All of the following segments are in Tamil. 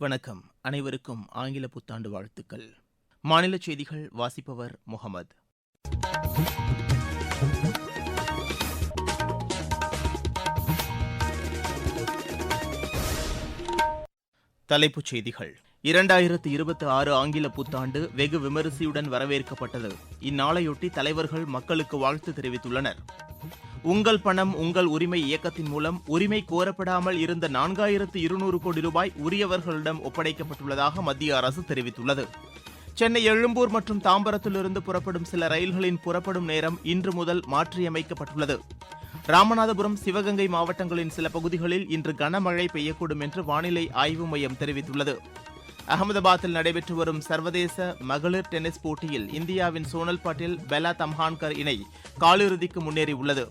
வணக்கம். அனைவருக்கும் ஆங்கில புத்தாண்டு வாழ்த்துக்கள். மாநில செய்திகள் வாசிப்பவர் முகமது. தலைப்புச் செய்திகள். இரண்டாயிரத்து இருபத்தி ஆறு ஆங்கில புத்தாண்டு வெகு விமரிசையுடன் வரவேற்கப்பட்டது. இந்நாளையொட்டி தலைவர்கள் மக்களுக்கு வாழ்த்து தெரிவித்துள்ளனர். உங்கள் பணம் உங்கள் உரிமை இயக்கத்தின் மூலம் உரிமை கோரப்படாமல் இருந்த நான்காயிரத்து இருநூறு கோடி ரூபாய் உரியவர்களிடம் ஒப்படைக்கப்பட்டுள்ளதாக மத்திய அரசு தெரிவித்துள்ளது. சென்னை எழும்பூர் மற்றும் தாம்பரத்திலிருந்து புறப்படும் சில ரயில்களின் புறப்படும் நேரம் இன்று முதல் மாற்றியமைக்கப்பட்டுள்ளது. ராமநாதபுரம் சிவகங்கை மாவட்டங்களின் சில பகுதிகளில் இன்று கனமழை பெய்யக்கூடும் என்று வானிலை ஆய்வு மையம் தெரிவித்துள்ளது. அகமதாபாத்தில் நடைபெற்று வரும் சர்வதேச மகளிர் டென்னிஸ் போட்டியில் இந்தியாவின் சோனல் பாட்டில் பெலா தம்ஹான்கர் இணை காலிறுதிக்கு முன்னேறியுள்ளது.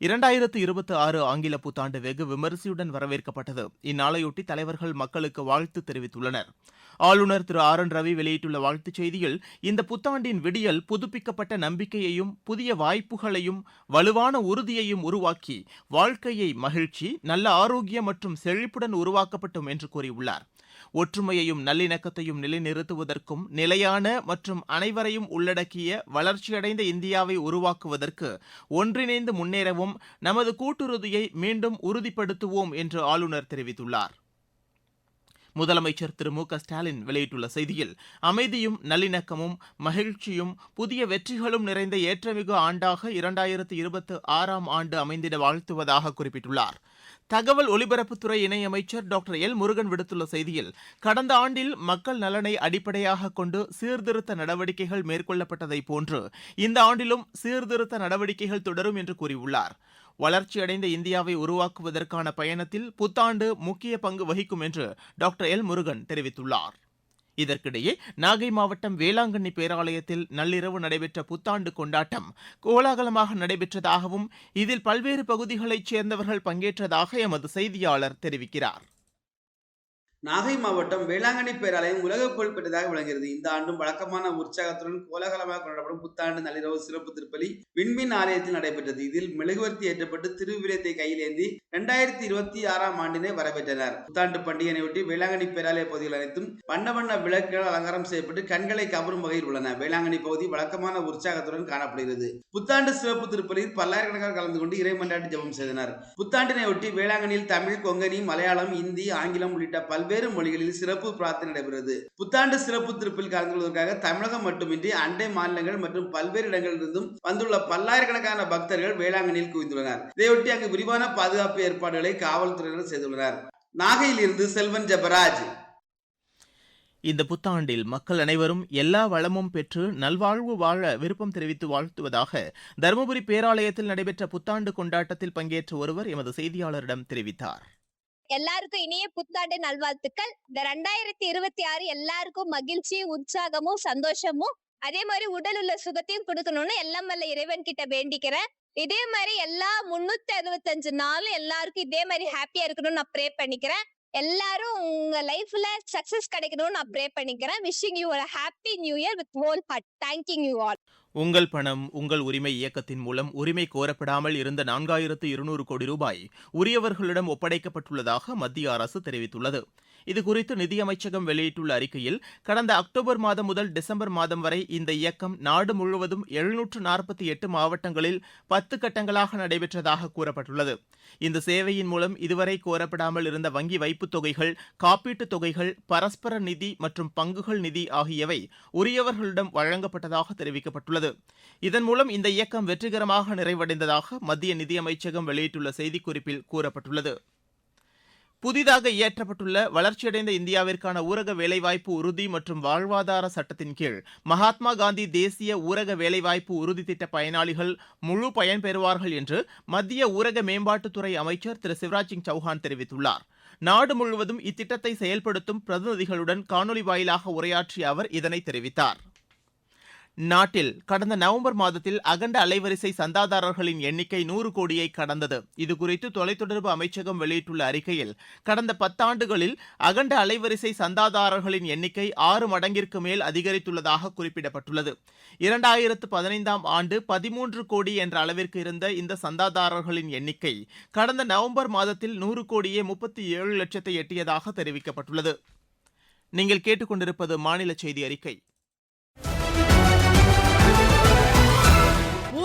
இரண்டாயிரத்து இருபத்தி ஆறு ஆங்கில புத்தாண்டு வெகு விமரிசையுடன் வரவேற்கப்பட்டது. இந்நாளையொட்டி தலைவர்கள் மக்களுக்கு வாழ்த்து தெரிவித்துள்ளனர். ஆளுநர் திரு ஆர் என் ரவி வெளியிட்டுள்ள வாழ்த்துச் செய்தியில் இந்த புத்தாண்டின் விடியல் புதுப்பிக்கப்பட்ட நம்பிக்கையையும் புதிய வாய்ப்புகளையும் வலுவான உறுதியையும் உருவாக்கி வாழ்க்கையை மகிழ்ச்சி நல்ல ஆரோக்கியம் மற்றும் செழிப்புடன் உருவாக்கப்பட்டும் என்று கூறியுள்ளார். ஒற்றுமையையும் நல்லிணக்கத்தையும் நிலைநிறுத்துவதற்கும் நிலையான மற்றும் அனைவரையும் உள்ளடக்கிய வளர்ச்சியடைந்த இந்தியாவை உருவாக்குவதற்கு ஒன்றிணைந்து முன்னேறவும் நமது கூட்டுறுதியை மீண்டும் உறுதிப்படுத்துவோம் என்று ஆளுநர் தெரிவித்துள்ளார். முதலமைச்சர் திரு மு க ஸ்டாலின் வெளியிட்டுள்ள செய்தியில் அமைதியும் நல்லிணக்கமும் மகிழ்ச்சியும் புதிய வெற்றிகளும் நிறைந்த ஏற்றமிகு ஆண்டாக இரண்டாயிரத்து இருபத்தி ஆறாம் ஆண்டு அமைந்திட வாழ்த்துவதாக குறிப்பிட்டுள்ளார். தகவல் ஒலிபரப்புத்துறை இணையமைச்சர் டாக்டர் எல் முருகன் விடுத்துள்ள செய்தியில் கடந்த ஆண்டில் மக்கள் நலனை அடிப்படையாக கொண்டு சீர்திருத்த நடவடிக்கைகள் மேற்கொள்ளப்பட்டதைப் போன்று இந்த ஆண்டிலும் சீர்திருத்த நடவடிக்கைகள் தொடரும் என்று கூறியுள்ளார். வளர்ச்சியடைந்த இந்தியாவை உருவாக்குவதற்கான பயணத்தில் புத்தாண்டு முக்கிய பங்கு வகிக்கும் என்று டாக்டர் எல் முருகன் தெரிவித்துள்ளார். இதற்கிடையே நாகை மாவட்டம் வேளாங்கண்ணி பேராலயத்தில் நள்ளிரவு நடைபெற்ற புத்தாண்டு கொண்டாட்டம் கோலாகலமாக நடைபெற்றதாகவும் இதில் பல்வேறு பகுதிகளைச் சேர்ந்தவர்கள் பங்கேற்றதாக எமது செய்தியாளர் தெரிவிக்கிறார். நாகை மாவட்டம் வேளாங்கண்ணி பேராலயம் உலக புகழ் பெற்றதாக விளங்குகிறது. இந்த ஆண்டும் வழக்கமான உற்சாகத்துடன் கோலாகலமாக கொண்டாடப்படும் புத்தாண்டு நள்ளிரவு சிறப்பு திருப்பலி விண்மீன் ஆலயத்தில் நடைபெற்றது. இதில் மெழுகுவர்த்தி ஏற்றப்பட்டு திருவிழத்தை கையில் ஏந்தி இரண்டாயிரத்தி இருபத்தி ஆறாம் ஆண்டினை வரவேற்றனர். புத்தாண்டு பண்டிகையையொட்டி வேளாங்கண்ணி பேராலய பகுதிகள் அனைத்தும் வண்ண வண்ண விளக்குகள் அலங்காரம் செய்யப்பட்டு கண்களை கவரும் வகையில் உள்ளன. வேளாங்கண்ணி பகுதி வழக்கமான உற்சாகத்துடன் காணப்படுகிறது. புத்தாண்டு சிறப்பு திருப்பலியில் பல்லாயிரக்கணக்கான கலந்து கொண்டு இறைமன்றாட்டு ஜெபம் செய்தனர். புத்தாண்டினை ஒட்டி வேளாங்கண்ணியில் தமிழ் கொங்கணி மலையாளம் இந்தி ஆங்கிலம் உள்ளிட்ட பல்வேறு பல்வேறு மொழிகளில் சிறப்பு பிரார்த்தனை நடைபெறுகிறது. புத்தாண்டு சிறப்பு திருப்பில் கலந்து கொள்வதற்காக தமிழகம் மட்டுமின்றி அண்டை மாநிலங்கள் மற்றும் பல்வேறு இடங்களிலிருந்தும் வந்துள்ள பல்லாயிரக்கணக்கான பக்தர்கள் வேளாங்கண்ணியில் குவிந்துள்ளனர். இதையொட்டி அங்கு விரிவான பாதுகாப்பு ஏற்பாடுகளை காவல்துறையினர் செய்துள்ளனர். நாகையில் இருந்து செல்வன் ஜபராஜ். இந்த புத்தாண்டில் மக்கள் அனைவரும் எல்லா வளமும் பெற்று நல்வாழ்வு வாழ விருப்பம் தெரிவித்து வாழ்த்துவதாக தருமபுரி பேராலயத்தில் நடைபெற்ற புத்தாண்டு கொண்டாட்டத்தில் பங்கேற்ற ஒருவர் எமது செய்தியாளரிடம் தெரிவித்தார். எல்லாருக்கும் இனிய புத்தாண்டு நல்வாழ்த்துக்கள். இந்த ரெண்டாயிரத்தி இருபத்தி ஆறு எல்லாருக்கும் மகிழ்ச்சி உற்சாகமும் சந்தோஷமும் அதே மாதிரி உடல் உள்ள சுகத்தையும் கொடுக்கணும்னு எல்லாம் வல்ல இறைவன் கிட்ட வேண்டிக்கிறேன். இதே மாதிரி எல்லா முன்னூத்தி அறுபத்தஞ்சு நாளும் எல்லாருக்கும் இதே மாதிரி ஹாப்பியா இருக்கணும்னு நான் ப்ரே பண்ணிக்கிறேன். எல்லாரும் உங்க லைஃப்ல சக்சஸ் கிடைக்கணும்னு நான் ப்ரே பண்ணிக்கிறேன். Wishing you happy new year with whole heart thank you you all உங்கள் பணம் உங்கள் உரிமை இயக்கத்தின் மூலம் உரிமை கோரப்படாமல் இருந்த நான்காயிரத்து இருநூறு கோடி ரூபாய் உரியவர்களிடம் ஒப்படைக்கப்பட்டுள்ளதாக மத்திய அரசு தெரிவித்துள்ளது. இதுகுறித்து நிதியமைச்சகம் வெளியிட்டுள்ள அறிக்கையில் கடந்த அக்டோபர் மாதம் முதல் டிசம்பர் மாதம் வரை இந்த இயக்கம் நாடு முழுவதும் எழுநூற்று நாற்பத்தி எட்டு மாவட்டங்களில் பத்து கட்டங்களாக நடைபெற்றதாக கூறப்பட்டுள்ளது. இந்த சேவையின் மூலம் இதுவரை கோரப்படாமல் இருந்த வங்கி வைப்புத் தொகைகள் காப்பீட்டுத் தொகைகள் பரஸ்பர நிதி மற்றும் பங்குகள் நிதி ஆகியவை உரியவர்களிடம் வழங்கப்பட்டதாக தெரிவிக்கப்பட்டுள்ளது. இதன் மூலம் இந்த இயக்கம் வெற்றிகரமாக நிறைவடைந்ததாக மத்திய நிதியமைச்சகம் வெளியிட்டுள்ள செய்திக்குறிப்பில் கூறப்பட்டுள்ளது. புதிதாக இயற்றப்பட்டுள்ள வளர்ச்சியடைந்த இந்தியாவிற்கான ஊரக வேலைவாய்ப்பு உறுதி மற்றும் வாழ்வாதார சட்டத்தின் கீழ் மகாத்மா காந்தி தேசிய ஊரக வேலைவாய்ப்பு உறுதி திட்ட பயனாளிகள் முழு பயன்பெறுவார்கள் என்று மத்திய ஊரக மேம்பாட்டுத்துறை அமைச்சர் திரு சிவராஜ் சிங் சௌஹான் தெரிவித்துள்ளார். நாடு முழுவதும் இத்திட்டத்தை செயல்படுத்தும் பிரதிநிதிகளுடன் காணொலி வாயிலாக உரையாற்றிய அவர் இதனை தெரிவித்தார். நாட்டில் கடந்த நவம்பர் மாதத்தில் அகண்ட அலைவரிசை சந்தாதாரர்களின் எண்ணிக்கை நூறு கோடியை கடந்தது. இதுகுறித்து தொலைத்தொடர்பு அமைச்சகம் வெளியிட்டுள்ள அறிக்கையில் கடந்த பத்தாண்டுகளில் அகண்ட அலைவரிசை சந்தாதாரர்களின் எண்ணிக்கை ஆறு மடங்கிற்கு மேல் அதிகரித்துள்ளதாக குறிப்பிடப்பட்டுள்ளது. இரண்டாயிரத்து பதினைந்தாம் ஆண்டு பதிமூன்று கோடி என்ற அளவிற்கு இருந்த இந்த சந்தாதாரர்களின் எண்ணிக்கை கடந்த நவம்பர் மாதத்தில் நூறு கோடியே முப்பத்தி ஏழு லட்சத்தை எட்டியதாக தெரிவிக்கப்பட்டுள்ளது. நீங்கள் கேட்டுக்கொண்டிருப்பது மாநில செய்தி அறிக்கை.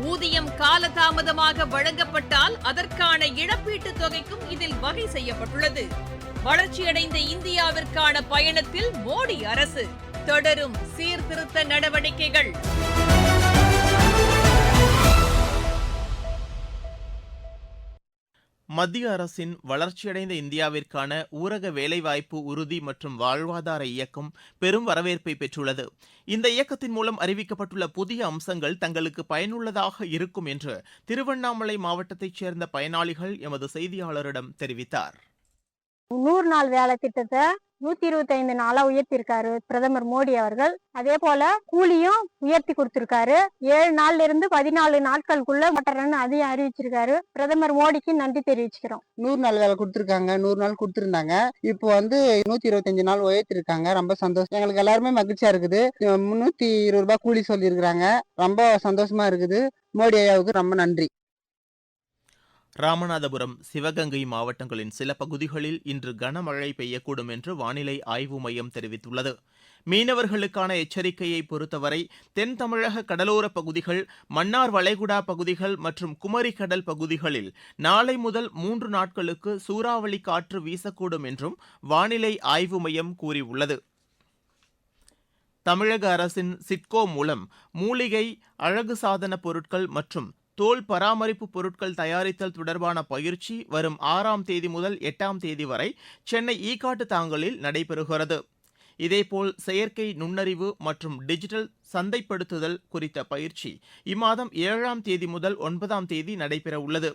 ஊதியம் காலதாமதமாக வழங்கப்பட்டால் அதற்கான இழப்பீட்டுத் தொகைக்கும் இதில் வகை செய்யப்பட்டுள்ளது. வளர்ச்சியடைந்த இந்தியாவிற்கான பயணத்தில் மோடி அரசு தொடரும் சீர்திருத்த நடவடிக்கைகள். மத்திய அரசின் வளர்ச்சியடைந்த இந்தியாவிற்கான ஊரக வேலைவாய்ப்பு உறுதி மற்றும் வாழ்வாதார இயக்கம் பெரும் வரவேற்பை பெற்றுள்ளது. இந்த இயக்கத்தின் மூலம் அறிவிக்கப்பட்டுள்ள புதிய அம்சங்கள் தங்களுக்கு பயனுள்ளதாக இருக்கும் என்று திருவண்ணாமலை மாவட்டத்தைச் சேர்ந்த பயனாளிகள் எமது செய்தியாளரிடம் தெரிவித்தார். நூறு நாள் வேலை திட்டத்தை நூத்தி இருபத்தி ஐந்து நாளா உயர்த்திருக்காரு பிரதமர் மோடி அவர்கள். அதே போல கூலியும் உயர்த்தி கொடுத்திருக்காரு. ஏழு நாள்ல இருந்து பதினாலு நாட்களுக்குள்ள மட்டரன் அதையும் அறிவிச்சிருக்காரு. பிரதமர் மோடிக்கு நன்றி தெரிவிச்சுக்கிறோம். நூறு நாள் வேலை கொடுத்துருக்காங்க. நூறு நாள் கொடுத்துருந்தாங்க. இப்போ வந்து நூத்தி இருபத்தஞ்சு நாள் உயர்த்திருக்காங்க. ரொம்ப சந்தோஷம். எங்களுக்கு எல்லாருமே மகிழ்ச்சியா இருக்குது. முன்னூத்தி இருபது ரூபாய் கூலி சொல்லியிருக்கிறாங்க. ரொம்ப சந்தோஷமா இருக்குது. மோடி ஐயாவுக்கு ரொம்ப நன்றி. ராமநாதபுரம் சிவகங்கை மாவட்டங்களின் சில பகுதிகளில் இன்று கனமழை பெய்யக்கூடும் என்று வானிலை ஆய்வு மையம் தெரிவித்துள்ளது. மீனவர்களுக்கான எச்சரிக்கையை பொறுத்தவரை தென் தமிழக கடலோரப் பகுதிகள் மன்னார் வளைகுடா பகுதிகள் மற்றும் குமரி கடல் பகுதிகளில் நாளை முதல் மூன்று நாட்களுக்கு சூறாவளி காற்று வீசக்கூடும் என்றும் வானிலை ஆய்வு மையம் கூறியுள்ளது. தமிழக அரசின் சிட்கோ மூலம் மூலிகை அழகு சாதன பொருட்கள் மற்றும் தோல் பராமரிப்பு பொருட்கள் தயாரித்தல் தொடர்பான பயிற்சி வரும் ஆறாம் தேதி முதல் எட்டாம் தேதி வரை சென்னை ஈகாட்டு தாங்கலில் நடைபெறுகிறது. இதேபோல் செயற்கை நுண்ணறிவு மற்றும் டிஜிட்டல் சந்தைப்படுத்துதல் குறித்த பயிற்சி இம்மாதம் ஏழாம் தேதி முதல் ஒன்பதாம் தேதி நடைபெறவுள்ளது.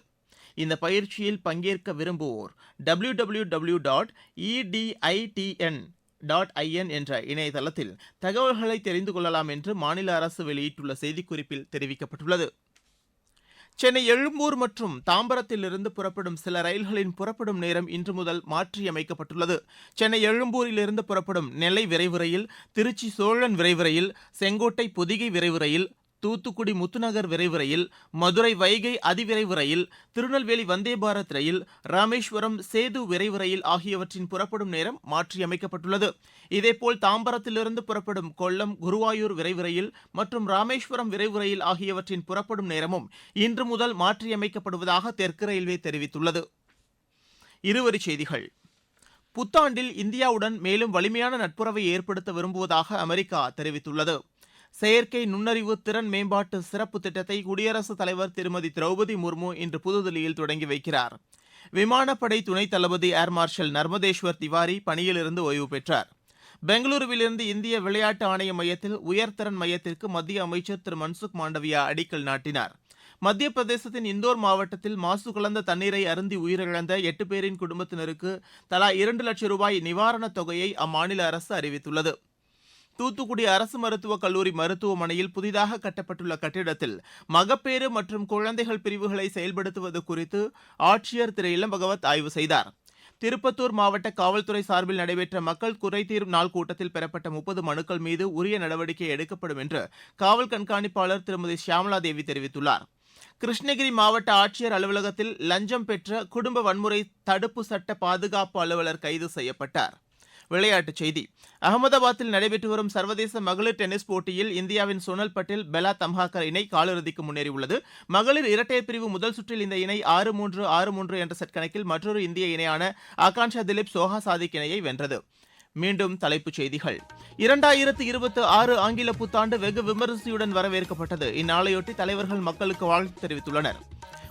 இந்த பயிற்சியில் பங்கேற்க விரும்புவோர் W W W dot EDITN dot IN என்ற இணையதளத்தில் தகவல்களை தெரிந்து கொள்ளலாம் என்று மாநில அரசு வெளியிட்டுள்ள செய்திக்குறிப்பில் தெரிவிக்கப்பட்டுள்ளது. சென்னை எழும்பூர் மற்றும் தாம்பரத்திலிருந்து புறப்படும் சில ரயில்களின் புறப்படும் நேரம் இன்று முதல் மாற்றியமைக்கப்பட்டுள்ளது. சென்னை எழும்பூரிலிருந்து புறப்படும் நெல்லை விரைவு ரயில் திருச்சி சோழன் விரைவு ரயில் செங்கோட்டை பொதிகை விரைவு ரயில் தூத்துக்குடி முத்துநகர் விரைவு ரயில் மதுரை வைகை அதிவிரைவு ரயில் திருநெல்வேலி வந்தே பாரத் ரயில் ராமேஸ்வரம் சேது விரைவு ரயில் ஆகியவற்றின் புறப்படும் நேரம் மாற்றியமைக்கப்பட்டுள்ளது. இதேபோல் தாம்பரத்திலிருந்து புறப்படும் கொல்லம் குருவாயூர் விரைவு ரயில் மற்றும் ராமேஸ்வரம் விரைவு ரயில் ஆகியவற்றின் புறப்படும் நேரமும் இன்று முதல் மாற்றியமைக்கப்படுவதாக தெற்கு ரயில்வே தெரிவித்துள்ளது. இருவரிச் செய்திகள். புத்தாண்டில் இந்தியாவுடன் மேலும் வலிமையான நட்புறவை ஏற்படுத்த விரும்புவதாக அமெரிக்கா தெரிவித்துள்ளது. செயற்கை நுண்ணறிவு திறன் மேம்பாட்டு சிறப்பு திட்டத்தை குடியரசுத் தலைவர் திருமதி திரௌபதி முர்மு இன்று புதுதில்லியில் தொடங்கி வைக்கிறார். விமானப்படை துணைத் தளபதி ஏர் மார்ஷல் நர்மதேஸ்வர் திவாரி பணியிலிருந்து ஓய்வு பெற்றார். பெங்களூருவிலிருந்து இந்திய விளையாட்டு ஆணைய மையத்தில் உயர்திறன் மையத்திற்கு மத்திய அமைச்சர் திரு மன்சுக் மாண்டவியா அடிக்கல் நாட்டினார். மத்திய பிரதேசத்தின் இந்தோர் மாவட்டத்தில் மாசு கலந்த தண்ணீரை அருந்தி உயிரிழந்த எட்டு பேரின் குடும்பத்தினருக்கு தலா இரண்டு லட்சம் ரூபாய் நிவாரணத் தொகையை அம்மாநில அரசு அறிவித்துள்ளது. தூத்துக்குடி அரசு மருத்துவக் கல்லூரி மருத்துவமனையில் புதிதாக கட்டப்பட்டுள்ள கட்டிடத்தில் மகப்பேறு மற்றும் குழந்தைகள் பிரிவுகளை செயல்படுத்துவது குறித்து ஆட்சியர் திரு இளம்பகவத் ஆய்வு செய்தார். திருப்பத்தூர் மாவட்ட காவல்துறை சார்பில் நடைபெற்ற மக்கள் குறைதீரும் நாள் கூட்டத்தில் பெறப்பட்ட முப்பது மனுக்கள் மீது உரிய நடவடிக்கை எடுக்கப்படும் என்று காவல் கண்காணிப்பாளர் திருமதி ஷியாமலா தேவி தெரிவித்துள்ளார். கிருஷ்ணகிரி மாவட்ட ஆட்சியர் அலுவலகத்தில் லஞ்சம் பெற்ற குடும்ப வன்முறை தடுப்பு சட்ட பாதுகாப்பு அலுவலர் கைது செய்யப்பட்டார். விளையாட்டுச் செய்தி. அகமதாபாத்தில் நடைபெற்று வரும் சர்வதேச மகளிர் டென்னிஸ் போட்டியில் இந்தியாவின் சோனல் பட்டேல் பெலா தம்ஹாக்கர் இணை காலிறுதிக்கு முன்னேறியுள்ளது. மகளிர் இரட்டையர் பிரிவு முதல் சுற்றில் இந்த இணை ஆறு மூன்று ஆறு மூன்று என்ற செட் கணக்கில் மற்றொரு இந்திய இணையான ஆகான்ஷா திலீப் சோஹா சாதிக் இணையை வென்றது. மீண்டும் தலைப்புச் செய்திகள். இரண்டாயிரத்து இருபத்தி ஆறு ஆங்கில புத்தாண்டு வெகு விமரிசையுடன் வரவேற்கப்பட்டது. இந்நாளையொட்டி தலைவர்கள் மக்களுக்கு வாழ்த்து தெரிவித்துள்ளனர்.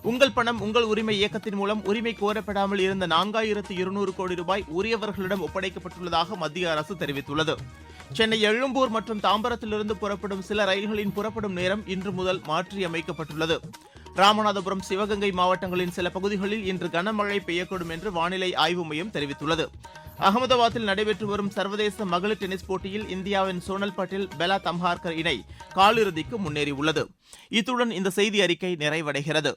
உங்கள் பணம் உங்கள் உரிமை இயக்கத்தின் மூலம் உரிமை கோரப்படாமல் இருந்த நான்காயிரத்து இருநூறு கோடி ரூபாய் உரியவர்களிடம் ஒப்படைக்கப்பட்டுள்ளதாக மத்திய அரசு தெரிவித்துள்ளது. சென்னை எழும்பூர் மற்றும் தாம்பரத்திலிருந்து புறப்படும் சில ரயில்களின் புறப்படும் நேரம் இன்று முதல் மாற்றியமைக்கப்பட்டுள்ளது. ராமநாதபுரம் சிவகங்கை மாவட்டங்களின் சில பகுதிகளில் இன்று கனமழை பெய்யக்கூடும் என்று வானிலை ஆய்வு மையம் தெரிவித்துள்ளது. அகமதாபாத்தில் நடைபெற்று வரும் சர்வதேச மகளிர் டென்னிஸ் போட்டியில் இந்தியாவின் சோனல் பட்டேல் பெலா தம்ஹார்கர் இணை காலிறுதிக்கு முன்னேறியுள்ளது. இத்துடன் இந்த செய்தி அறிக்கை நிறைவடைகிறது.